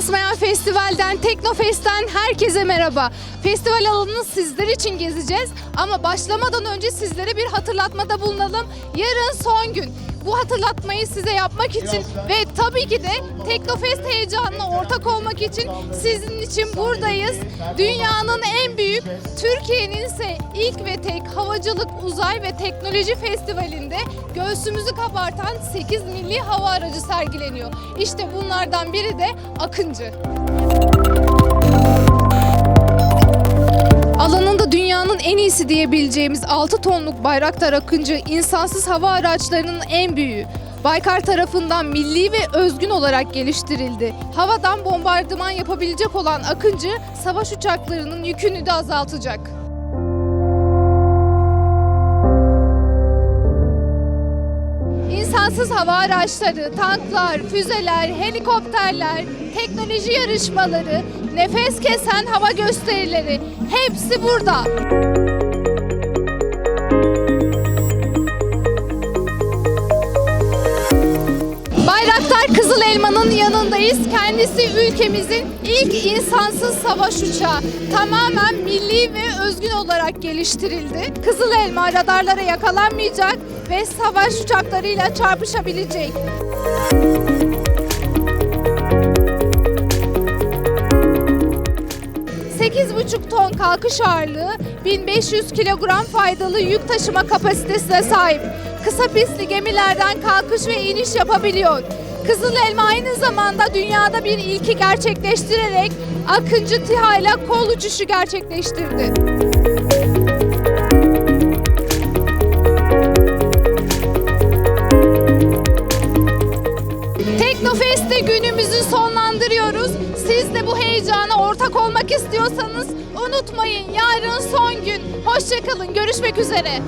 Basmayan Festival'den, Teknofest'ten herkese merhaba. Festival alanını sizler için gezeceğiz ama başlamadan önce sizlere bir hatırlatmada bulunalım. Yarın son gün. Bu hatırlatmayı size yapmak için ve tabii ki de Teknofest heyecanına ortak olmak için sizin için buradayız. Dünyanın en büyük, Türkiye'nin ise ilk ve tek havacılık, uzay ve teknoloji festivalinde göğsümüzü kabartan 8 milli hava aracı sergileniyor. İşte bunlardan biri de Akıncı. Alanında dünyanın en iyisi diyebileceğimiz 6 tonluk Bayraktar Akıncı insansız hava araçlarının en büyüğü. Baykar tarafından milli ve özgün olarak geliştirildi. Havadan bombardıman yapabilecek olan Akıncı, savaş uçaklarının yükünü de azaltacak. İnsansız hava araçları, tanklar, füzeler, helikopterler, teknoloji yarışmaları, nefes kesen hava gösterileri hepsi burada. Bayraktar Kızıl Elma'nın yanındayız. Kendisi ülkemizin ilk insansız savaş uçağı. Tamamen milli ve özgün olarak geliştirildi. Kızıl Elma radarlara yakalanmayacak ve savaş uçaklarıyla çarpışabilecek. ...8,5 ton kalkış ağırlığı, 1500 kilogram faydalı yük taşıma kapasitesine sahip. Kısa pistli gemilerden kalkış ve iniş yapabiliyor. Kızıl Elma aynı zamanda dünyada bir ilki gerçekleştirerek Akıncı TİHA ile kol uçuşu gerçekleştirdi. Teknofest'te günümüzü sonlandırıyoruz. Siz de bu heyecana ortak olmak istiyorsanız unutmayın yarın son gün. Hoşçakalın. Görüşmek üzere.